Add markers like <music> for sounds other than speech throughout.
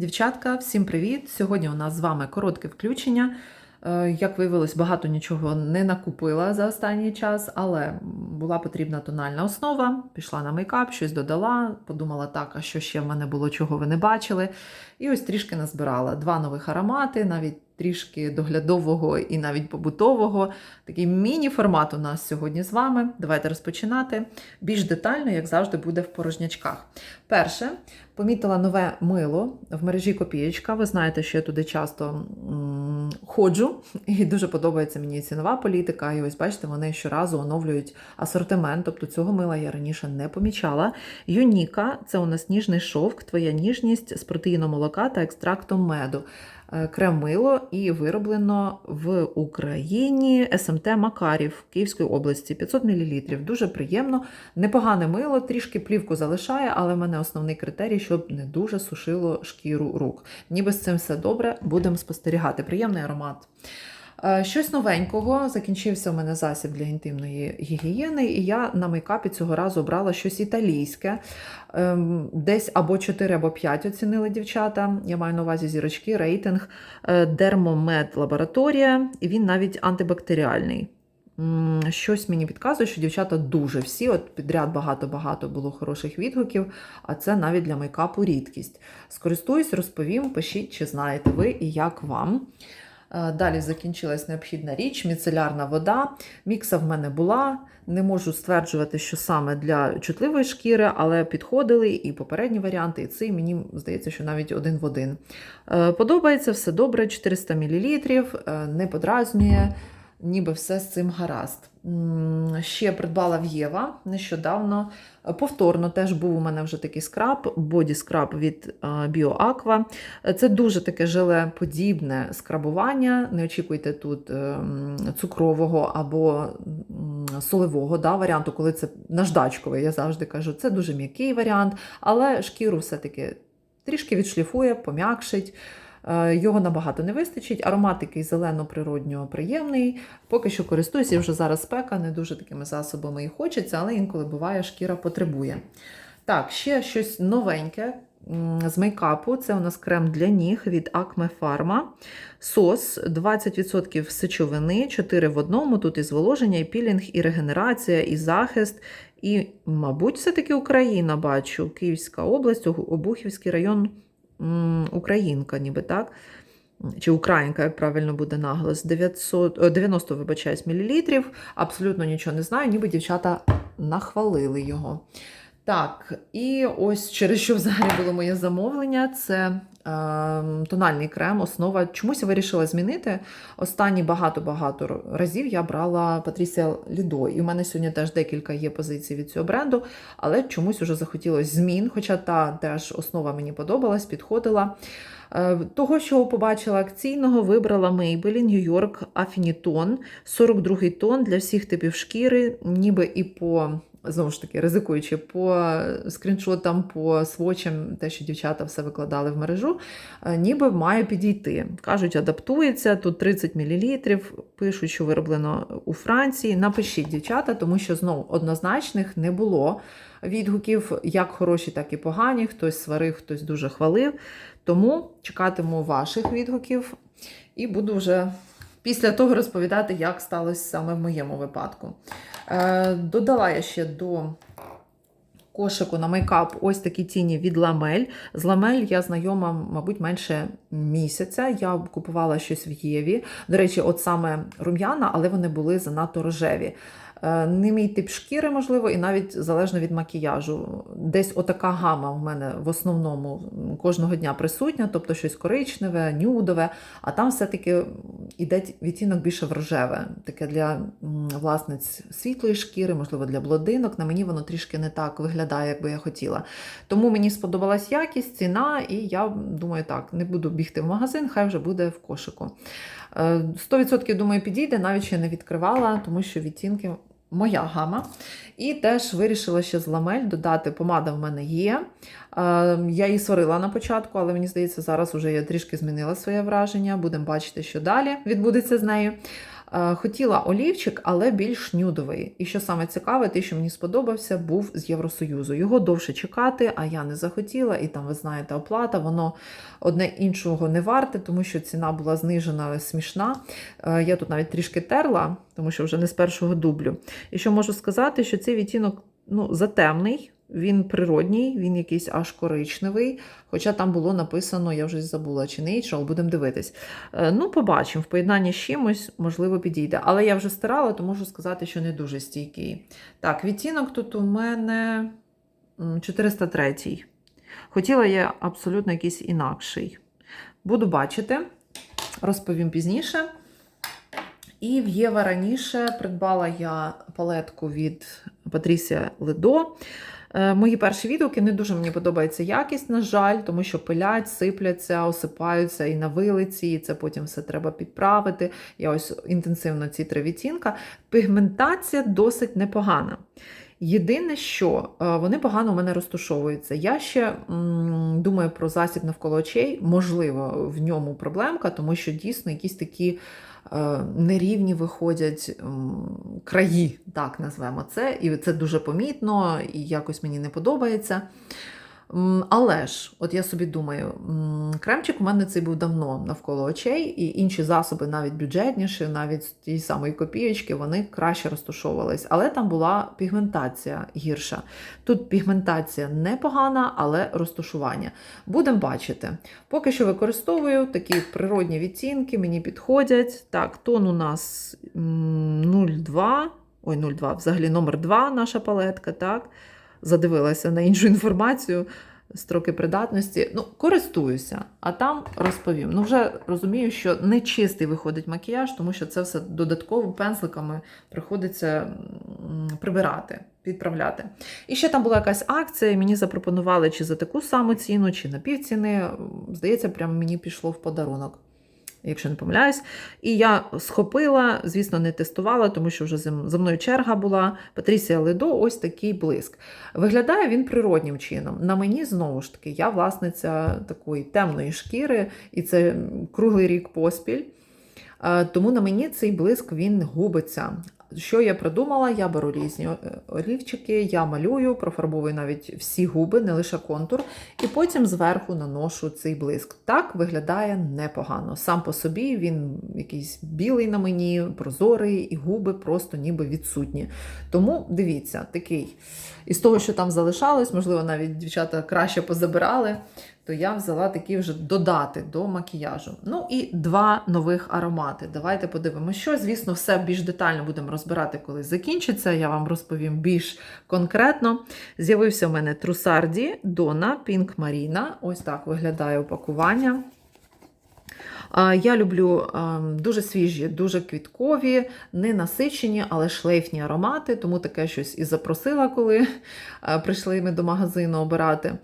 Дівчатка, всім привіт! Сьогодні у нас з вами коротке включення. Е, Як виявилось, багато нічого не накупила за останній час, але була потрібна тональна основа. Пішла на мейкап, щось додала, подумала так, а що ще в мене було, чого ви не бачили. І ось трішки назбирала два нових аромати, навіть трішки доглядового і навіть побутового. Такий міні-формат у нас сьогодні з вами. Давайте розпочинати. Більш детально, як завжди, буде в порожнячках. Перше, помітила нове мило в мережі Копієчка. Ви знаєте, що я туди часто м, ходжу, і дуже подобається мені цінова політика. І ось бачите, вони щоразу оновлюють асортимент. Тобто цього мила я раніше не помічала. Юніка це у нас ніжний шовк, твоя ніжність з протеїном молока та екстрактом меду. Е, Крем-мило і вироблено в Україні СМТ Макарів Київської області 500 мл. Дуже приємно, непогане мило, трішки плівку залишає, але в мене основний критерій, щоб не дуже сушило шкіру рук. Ніби з цим все добре, будемо спостерігати. Приємний аромат. Е, Щось новенького. Закінчився у мене засіб для інтимної гігієни, і я на мейкапі цього разу брала щось італійське. Ем, Десь або 4, або 5 оцінили дівчата. Я маю на увазі зірочки, рейтинг Дермомед лабораторія, і він навіть антибактеріальний. Щось мені підказує, що дівчата дуже всі, от підряд багато-багато було хороших відгуків, а це навіть для мейкапу рідкість. Скористуюсь, розповім, пишіть, чи знаєте ви і як вам. Е, Далі закінчилась необхідна річ, міцелярна вода. Мікса в мене була. Не можу стверджувати, що саме для чутливої шкіри, але підходили і попередні варіанти, і цей мені здається, що навіть один в один. Е, Подобається все добре, 400 мл, не подразнює, ніби все з цим гаразд. Ще придбала в Єва нещодавно. Е, Повторно теж був у мене вже такий скраб, боді скраб від е, BioAqua. Е, Це дуже таке желеподібне скрабування. Не очікуйте тут ем, цукрового або солевого да, варіанту, коли це наждачковий. Я завжди кажу, це дуже м'який варіант, але шкіру все-таки трішки відшліфує, пом'якшить. Е, Його набагато не вистачить. Аромат такий зелено-природньо приємний. Поки що користуюся, вже зараз спека, не дуже такими засобами і хочеться, але інколи буває, шкіра потребує. Так, ще щось новеньке з мейкапу. Це у нас крем для ніг від Acme Pharma. Сос 20% сечовини, 4 в одному. Тут і зволоження, і пілінг, і регенерація, і захист. І, мабуть, все-таки Україна бачу. Київська область, Обухівський район, Українка, ніби так. Чи Українка, як правильно буде наголос, 900, о, 90 вибачаюсь, мілілітрів. Абсолютно нічого не знаю, ніби дівчата нахвалили його. Так, і ось через що взагалі було моє замовлення, це е, тональний крем, основа. Чомусь я вирішила змінити. Останні багато-багато разів я брала Patricia Lido. І у мене сьогодні теж декілька є позицій від цього бренду, але чомусь вже захотілося змін, хоча та теж основа мені подобалась, підходила. Е, Того, що побачила акційного, вибрала Maybelline New York Affinitone, 42 тон для всіх типів шкіри, ніби і по. Знову ж таки, ризикуючи по скріншотам, по свочам, те, що дівчата все викладали в мережу, е, ніби має підійти. Кажуть, адаптується, тут 30 мл, пишуть, що вироблено у Франції. Напишіть, дівчата, тому що знову однозначних не було відгуків, як хороші, так і погані. Хтось сварив, хтось дуже хвалив. Тому чекатиму ваших відгуків і буду вже після того розповідати, як сталося саме в моєму випадку. Е, Додала я ще до кошику на мейкап ось такі тіні від ламель. З ламель я знайома, мабуть, менше місяця. Я купувала щось в Єві. До речі, от саме рум'яна, але вони були занадто рожеві. Е, Не мій тип шкіри, можливо, і навіть залежно від макіяжу. Десь отака гама в мене в основному кожного дня присутня, тобто щось коричневе, нюдове, а там все-таки іде відтінок більше в рожеве. Таке для власниць світлої шкіри, можливо, для блондинок. На мені воно трішки не так виглядає, як би я хотіла. Тому мені сподобалась якість, ціна, і я думаю, так, не буду бігти в магазин, хай вже буде в кошику. Е, 100% думаю, підійде, навіть ще не відкривала, тому що відтінки моя гама. І теж вирішила ще з ламель додати. Помада в мене є. Е, Я її сварила на початку, але мені здається, зараз вже я трішки змінила своє враження. Будемо бачити, що далі відбудеться з нею. Е, Хотіла олівчик, але більш нюдовий. І що саме цікаве, те, що мені сподобався, був з Євросоюзу. Його довше чекати, а я не захотіла. І там, ви знаєте, оплата, воно одне іншого не варте, тому що ціна була знижена смішна. Е, Я тут навіть трішки терла, тому що вже не з першого дублю. І що можу сказати, що цей відтінок ну, затемний. Він природній, він якийсь аж коричневий. Хоча там було написано, я вже забула, чи Natural, будемо дивитись. Е, Ну, побачимо, в поєднанні з чимось, можливо, підійде. Але я вже стирала, то можу сказати, що не дуже стійкий. Так, відтінок тут у мене 403. Хотіла я абсолютно якийсь інакший. Буду бачити, розповім пізніше. І в Єва раніше придбала я палетку від Патрісія Ледо. Е, Мої перші відгуки не дуже мені подобається якість, на жаль, тому що пилять, сипляться, осипаються і на вилиці, і це потім все треба підправити. Я ось інтенсивно ці три відтінка. Пігментація досить непогана. Єдине, що е, вони погано у мене розташовуються. Я ще м, думаю про засіб навколо очей. Можливо, в ньому проблемка, тому що дійсно якісь такі нерівні виходять краї, так назвемо це. І це дуже помітно, і якось мені не подобається. Але ж, от я собі думаю, кремчик у мене цей був давно навколо очей, і інші засоби, навіть бюджетніші, навіть з тієї самої копійочки, вони краще розташовувались. Але там була пігментація гірша. Тут пігментація непогана, але розташування. Будемо бачити. Поки що використовую такі природні відтінки, мені підходять. Так, тон у нас 0,2. Ой, 0,2, взагалі номер 2 наша палетка, так задивилася на іншу інформацію, строки придатності. Ну, користуюся, а там розповім. Ну, вже розумію, що не чистий виходить макіяж, тому що це все додатково пензликами приходиться прибирати, підправляти. І ще там була якась акція, мені запропонували чи за таку саму ціну, чи на півціни. Здається, прямо мені пішло в подарунок. Якщо не помиляюсь, і я схопила, звісно, не тестувала, тому що вже за мною черга була. Патрісія Ледо, ось такий блиск. Виглядає він природнім чином. На мені знову ж таки, я власниця такої темної шкіри, і це круглий рік поспіль. Е, Тому на мені цей блиск він губиться. Що я придумала? Я беру різні е, олівчики, я малюю, профарбовую навіть всі губи, не лише контур, і потім зверху наношу цей блиск. Так виглядає непогано. Сам по собі він якийсь білий на мені, прозорий, і губи просто ніби відсутні. Тому дивіться, такий. Із того, що там залишалось, можливо, навіть дівчата краще позабирали, то я взяла такі вже додати до макіяжу. Ну і два нових аромати. Давайте подивимося, що. Звісно, все більш детально будемо розбирати, коли закінчиться. Я вам розповім більш конкретно. З'явився в мене Трусарді Дона Пінк Маріна. Ось так виглядає упакування. Я люблю дуже свіжі, дуже квіткові, не насичені, але шлейфні аромати, тому таке щось і запросила, коли прийшли ми до магазину обирати.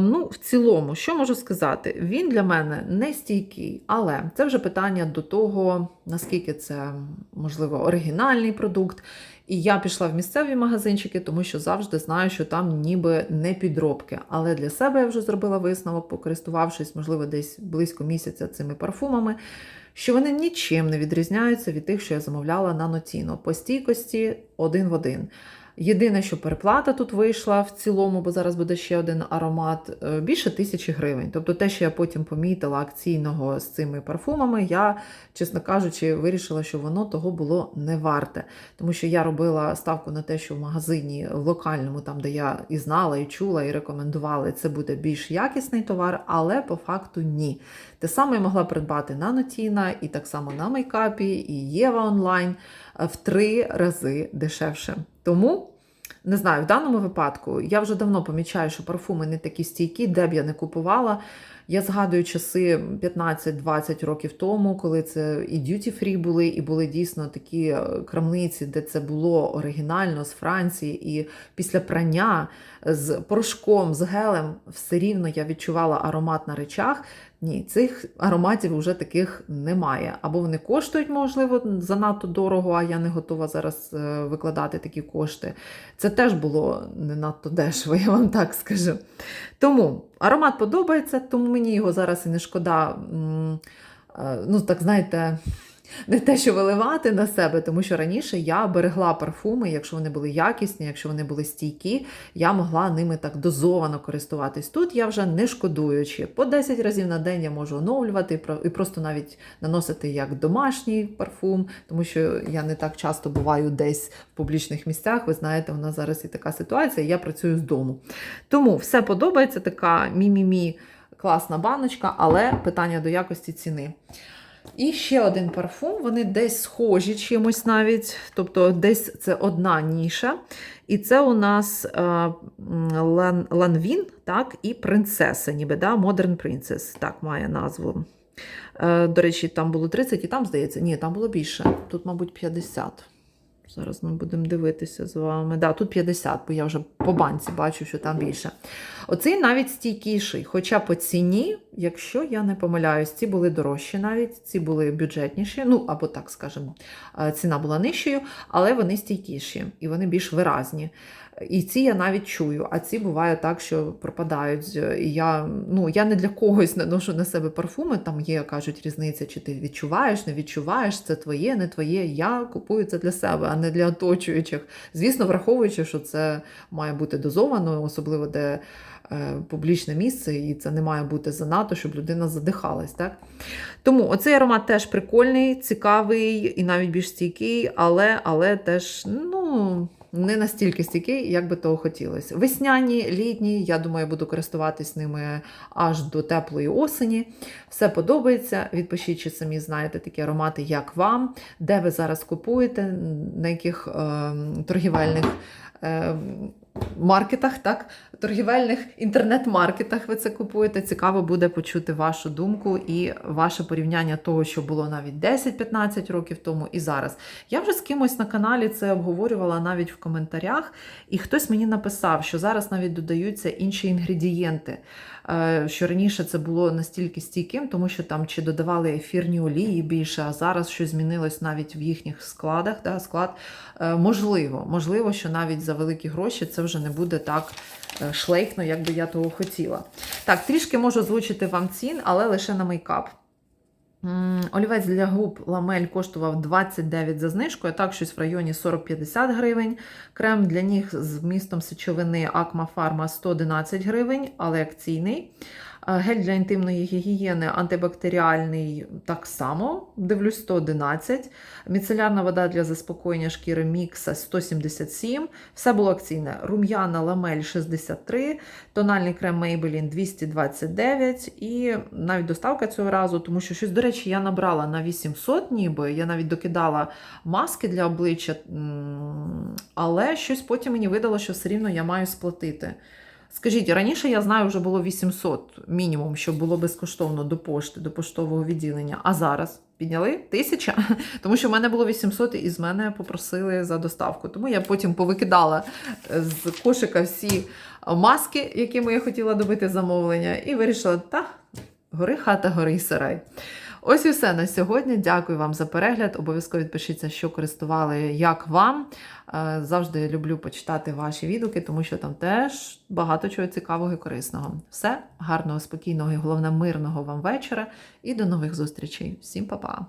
Ну, в цілому, що можу сказати? Він для мене не стійкий, але це вже питання до того, наскільки це, можливо, оригінальний продукт. І я пішла в місцеві магазинчики, тому що завжди знаю, що там ніби не підробки. Але для себе я вже зробила висновок, покористувавшись, можливо, десь близько місяця цими парфумами, що вони нічим не відрізняються від тих, що я замовляла на Нотіно. По стійкості один в один. Єдине, що переплата тут вийшла в цілому, бо зараз буде ще один аромат, е, більше тисячі гривень. Тобто те, що я потім помітила акційного з цими парфумами, я, чесно кажучи, вирішила, що воно того було не варте. Тому що я робила ставку на те, що в магазині в локальному, там, де я і знала, і чула, і рекомендували, це буде більш якісний товар, але по факту ні. Те саме я могла придбати на Нотіна, і так само на мейкапі, і Єва онлайн е, в три рази дешевше. Тому. Не знаю, в даному випадку я вже давно помічаю, що парфуми не такі стійкі, де б я не купувала. Я згадую часи 15-20 років тому, коли це і duty free були, і були дійсно такі е, крамниці, де це було оригінально з Франції. І після прання з порошком, з гелем, все рівно я відчувала аромат на речах. Ні, цих ароматів вже таких немає. Або вони коштують, можливо, занадто дорого, а я не готова зараз е, викладати такі кошти. Це теж було не надто дешево, <laughs> я вам так скажу. Тому аромат подобається, тому мені його зараз і не шкода. е, Ну, так знаєте, не те, що виливати на себе, тому що раніше я берегла парфуми, якщо вони були якісні, якщо вони були стійкі, я могла ними так дозовано користуватись. Тут я вже не шкодуючи. По 10 разів на день я можу оновлювати і просто навіть наносити як домашній парфум, тому що я не так часто буваю десь в публічних місцях. Ви знаєте, у нас зараз і така ситуація, я працюю з дому. Тому все подобається, така мі-мі-мі класна баночка, але питання до якості ціни. І ще один парфум, вони десь схожі чимось навіть, тобто десь це одна ніша. І це у нас е, Лан, Ланвін, так, і принцеса, ніби, да, Modern Princess, так має назву. Е, до речі, там було 30, і там, здається, ні, там було більше. Тут, мабуть, 50. Зараз ми будемо дивитися з вами. Да, тут 50, бо я вже по банці бачу, що там більше. Оцей навіть стійкіший. Хоча по ціні, якщо я не помиляюсь, ці були дорожчі навіть, ці були бюджетніші, ну або так скажемо, е, ціна була нижчою, але вони стійкіші і вони більш виразні. І ці я навіть чую, а ці буває так, що пропадають. І я, ну, я не для когось не ношу на себе парфуми, там є, кажуть, різниця, чи ти відчуваєш, не відчуваєш, це твоє, не твоє. Я купую це для себе, а не для оточуючих. Звісно, враховуючи, що це має бути дозовано, особливо де е, публічне місце, і це не має бути занадто, щоб людина задихалась. Так? Тому оцей аромат теж прикольний, цікавий і навіть більш стійкий, але, але теж, ну. Не настільки стійкий, як би того хотілося. Весняні, літні, я думаю, буду користуватись ними аж до теплої осені. Все подобається. Відпишіть, чи самі знаєте такі аромати, як вам, де ви зараз купуєте, на яких е, торгівельних е, маркетах, так? торгівельних інтернет-маркетах ви це купуєте. Цікаво буде почути вашу думку і ваше порівняння того, що було навіть 10-15 років тому і зараз. Я вже з кимось на каналі це обговорювала навіть в коментарях, і хтось мені написав, що зараз навіть додаються інші інгредієнти. Е, Що раніше це було настільки стійким, тому що там чи додавали ефірні олії більше, а зараз щось змінилось навіть в їхніх складах. Да, склад. Е, Можливо, можливо, що навіть за великі гроші це вже не буде так шлейкно, шлейхно, як би я того хотіла. Так, трішки можу озвучити вам цін, але лише на мейкап. Олівець для губ ламель коштував 29 за знижкою, так щось в районі 40-50 гривень. Крем для ніг з вмістом сечовини Акма Фарма 111 гривень, але акційний. Гель для інтимної гігієни антибактеріальний так само, дивлюсь, 111. Міцелярна вода для заспокоєння шкіри Мікса 177. Все було акційне. Рум'яна ламель 63, тональний крем Maybelline 229 і навіть доставка цього разу, тому що щось, до речі, я набрала на 800 ніби, я навіть докидала маски для обличчя, але щось потім мені видало, що все рівно я маю сплатити. Скажіть, раніше я знаю, вже було 800 мінімум, щоб було безкоштовно до пошти, до поштового відділення. А зараз підняли тисяча, <laughs> тому що в мене було 800 і з мене попросили за доставку. Тому я потім повикидала е, з кошика всі маски, якими я хотіла добити замовлення, і вирішила, та гори хата, гори сарай. Ось і все на сьогодні. Дякую вам за перегляд. Обов'язково відпишіться, що користували, як вам. Е, Завжди люблю почитати ваші відгуки, тому що там теж багато чого цікавого і корисного. Все, гарного, спокійного і головне мирного вам вечора. І до нових зустрічей. Всім па-па!